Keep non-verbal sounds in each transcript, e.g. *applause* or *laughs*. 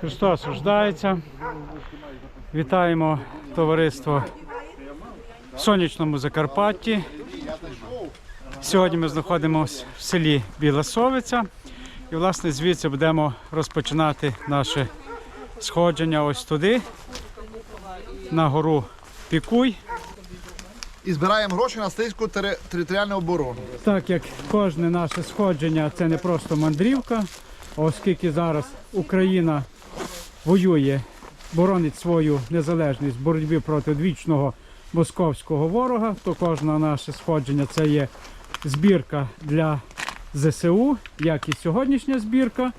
Христос рождається. Вітаємо товариство в сонячному Закарпатті. Сьогодні ми знаходимося в селі Біла Совиця. І, власне, звідси будемо розпочинати наше сходження ось туди, на гору Пікуй. і збираємо гроші на Стрийську тери- територіальну оборону. Так як кожне наше сходження це не просто мандрівка, оскільки зараз Україна воює, боронить свою незалежність в боротьбі проти вічного московського ворога, то кожне наше сходження це є збірка для ЗСУ, як і сьогоднішня збірка.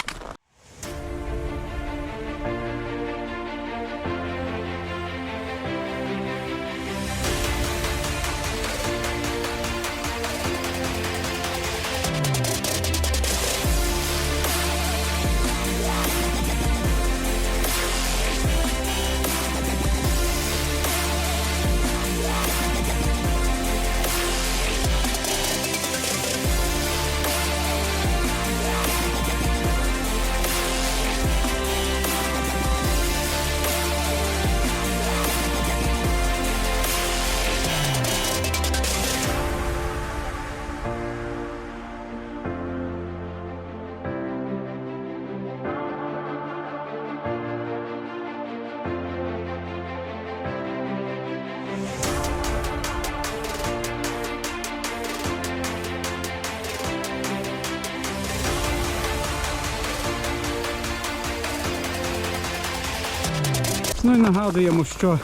Ну і нагадуємо, що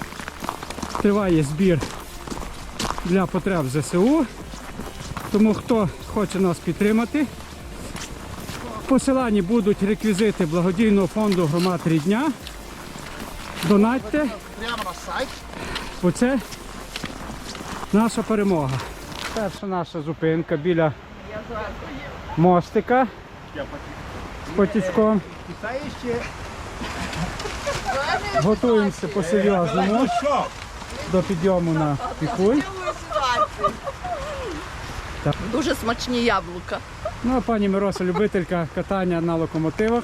триває збір для потреб ЗСУ. Тому хто хоче нас підтримати, в посиланні будуть реквізити благодійного фонду громад Рідня. Донатьте, Прямо на сайт. бо це наша перемога. Перша наша зупинка біля мостика з потічком. Готуємося по-серйозному до підйому на пікуй. Дуже смачні яблука. Ну а пані Мироса любителька катання на локомотивах.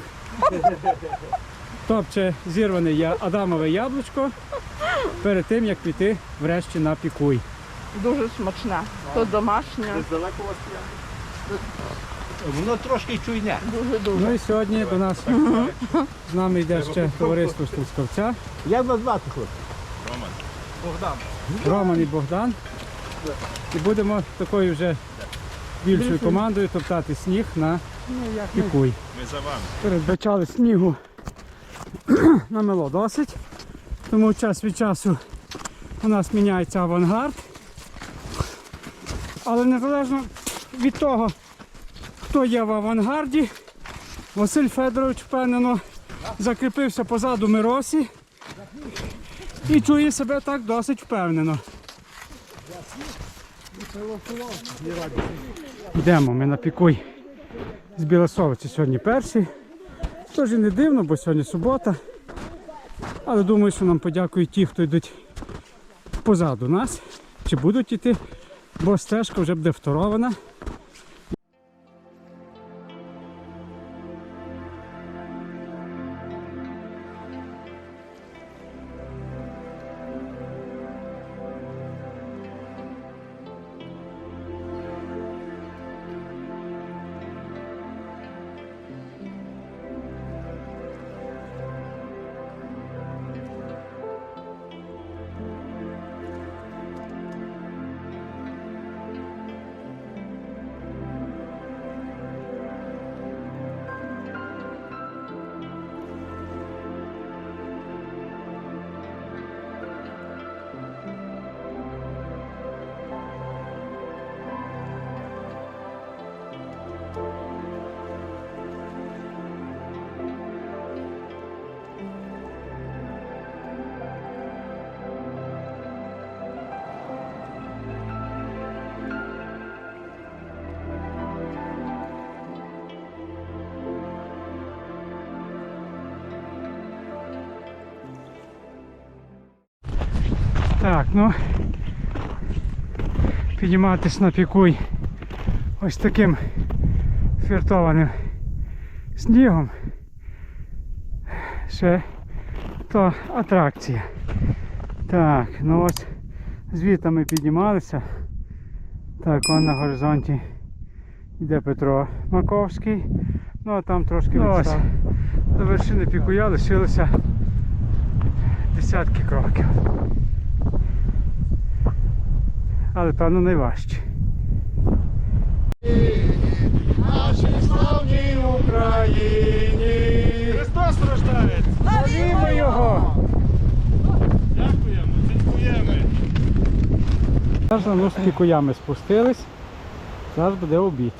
Топче зірване я- Адамове яблучко перед тим, як піти врешті на пікуй. Дуже смачна. То домашня. Воно трошки чуйне. Дуже дуже. Ну і сьогодні до нас *laughs* з нами йде ще товариство Стускавця, Як вас звати, хлопці? Роман і Богдан. І будемо такою вже більшою командою топтати сніг на пікуй. Ми за вами. Передбачали снігу *clears throat* намело досить. Тому час від часу у нас міняється авангард. Але незалежно від того, хто є в авангарді, Василь Федорович впевнено закріпився позаду Миросі і чує себе так досить впевнено. Йдемо ми на пікуй з Білосовиці сьогодні перші. Тож і не дивно, бо сьогодні субота. Але думаю, що нам подякують ті, хто йдуть позаду нас, чи будуть йти, бо стежка вже буде вторована. Так, ну підніматись на пікуй ось таким фіртованим снігом. Ще то атракція. Так, ну ось звідти ми піднімалися. Так, он на горизонті йде Петро Маковський. Ну а там трошки ну, ось, до вершини пікуя лишилося десятки кроків. Але певно найважче. Нашій славній Україні! Христос рождається! Славімо його! Дякуємо, дякуємо. Зараз на з куями спустились. Зараз буде обід.